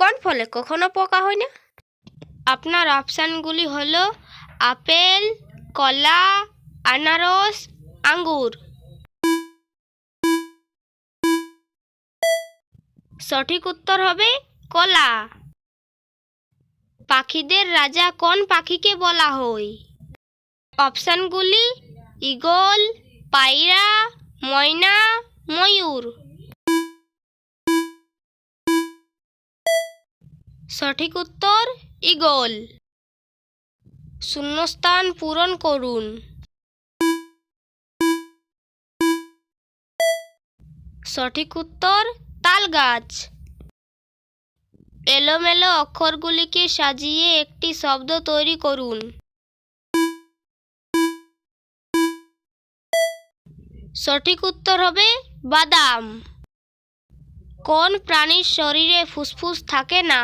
কোন ফলে? কখনো পোকা হয় না? আপনার অপশানগুলি হলো আপেল, কলা, আনারস, আঙ্গুর। সঠিক উত্তর হবে কলা। পাখিদের রাজা কোন পাখিকে বলা হয়? অপশানগুলি ঈগল পায়রা, ময়না, ময়ূর। সঠিক উত্তর, ঈগল। শূন্যস্থান পূরণ করুন। সঠিক উত্তর তাল গাছ এলোমেলো অক্ষরগুলিকে সাজিয়ে একটি শব্দ তৈরি করুন। সঠিক উত্তর হবে বাদাম। কোন প্রাণীর শরীরে ফুসফুস থাকে না?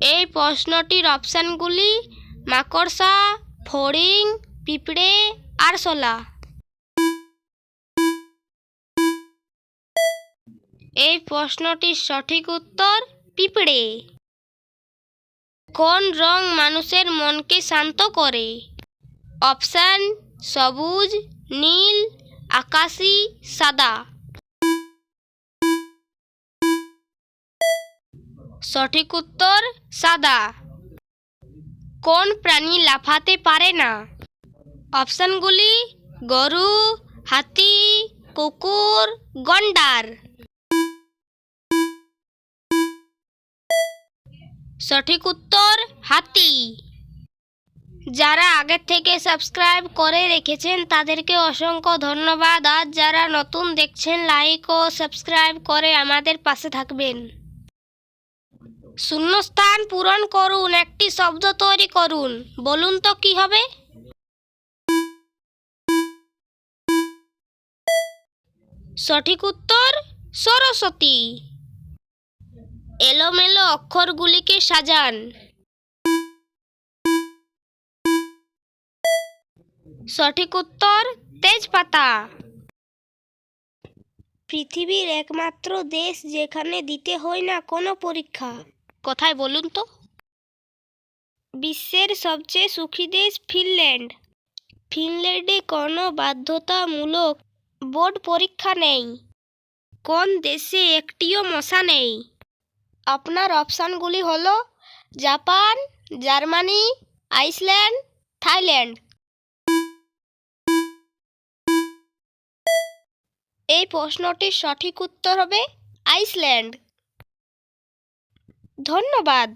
এই প্রশ্নটির অপশানগুলি মাকড়সা, ফড়িং, পিঁপড়ে আর আরশোলা এই প্রশ্নটির সঠিক উত্তর পিঁপড়ে। কোন রং মানুষের মনকে শান্ত করে? অপশান সবুজ, নীল, আকাশি, সাদা। সঠিক উত্তর সাদা। কোন প্রাণী লাফাতে পারে না? অপশানগুলি গরু, হাতি, কুকুর, গন্ডার। সঠিক উত্তর হাতি। যারা আগের থেকে সাবস্ক্রাইব করে রেখেছেন, তাদেরকে অসংখ্য ধন্যবাদ। আর যারা নতুন দেখছেন, লাইক ও সাবস্ক্রাইব করে আমাদের পাশে থাকবেন। শূন্যস্থান পূরণ করুন, একটি শব্দ তৈরি করুন। বলুন তো কি হবে? সঠিক উত্তর, সরস্বতী। এলোমেলো অক্ষরগুলিকে সাজান। সঠিক উত্তর, তেজপাতা। পৃথিবীর একমাত্র দেশ যেখানে দিতে হয় না কোনো পরীক্ষা। কথায় বলুন তো? বিশ্বের সবচেয়ে সুখী দেশ ফিনল্যান্ড। ফিনল্যান্ডে কোনো বাধ্যতামূলক বোর্ড পরীক্ষা নেই। কোন দেশে একটিও মশা নেই। আপনার অপশানগুলি হলো জাপান জার্মানি আইসল্যান্ড থাইল্যান্ড। এই প্রশ্নটির সঠিক উত্তর হবে আইসল্যান্ড। ধন্যবাদ।